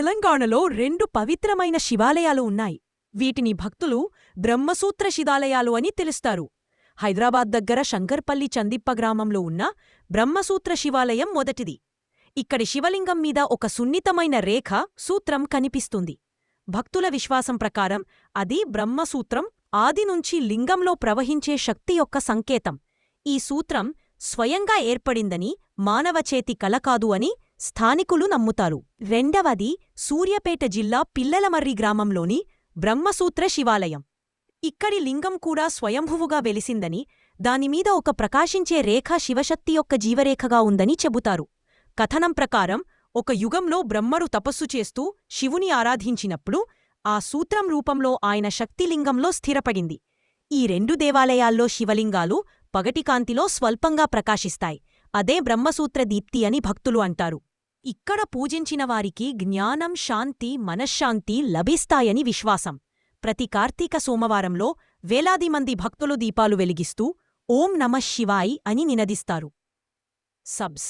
తెలంగాణలో రెండు పవిత్రమైన శివాలయాలు ఉన్నాయి. వీటిని భక్తులు బ్రహ్మసూత్ర శివాలయాలు అని తెలుస్తారు. హైదరాబాద్ దగ్గర శంకర్పల్లి చందిప్ప గ్రామంలో ఉన్న బ్రహ్మసూత్ర శివాలయం మొదటిది. ఇక్కడి శివలింగం మీద ఒక సున్నితమైన రేఖ సూత్రం కనిపిస్తుంది. భక్తుల విశ్వాసం ప్రకారం అది బ్రహ్మసూత్రం ఆదినుంచి లింగంలో ప్రవహించే శక్తి యొక్క సంకేతం. ఈ సూత్రం స్వయంగా ఏర్పడిందని మానవచేతి కల కాదు అని స్థానికులు నమ్ముతారు. రెండవది సూర్యపేట జిల్లా పిల్లలమర్రి గ్రామంలోని బ్రహ్మసూత్ర శివాలయం. ఇక్కడి లింగం కూడా స్వయంభువుగా వెలిసిందని దానిమీద ఒక ప్రకాశించే రేఖ శివశక్తి యొక్క జీవరేఖగా ఉందని చెబుతారు. కథనం ప్రకారం ఒక యుగంలో బ్రహ్మరు తపస్సు చేస్తూ శివుని ఆరాధించినప్పుడు ఆ సూత్రం రూపంలో ఆయన శక్తిలింగంలో స్థిరపడింది. ఈ రెండు దేవాలయాల్లో శివలింగాలు పగటికాంతిలో స్వల్పంగా ప్రకాశిస్తాయి. అదే బ్రహ్మసూత్ర దీప్తి అని భక్తులు అంటారు. ఇక్కడ పూజించిన వారికి జ్ఞానం శాంతి మనశ్శాంతి లభిస్తాయని విశ్వాసం. ప్రతి కార్తీక సోమవారంలో వేలాది మంది భక్తులు దీపాలు వెలిగిస్తూ ఓం నమః శివాయ్ అని నినదిస్తారు. సబ్స్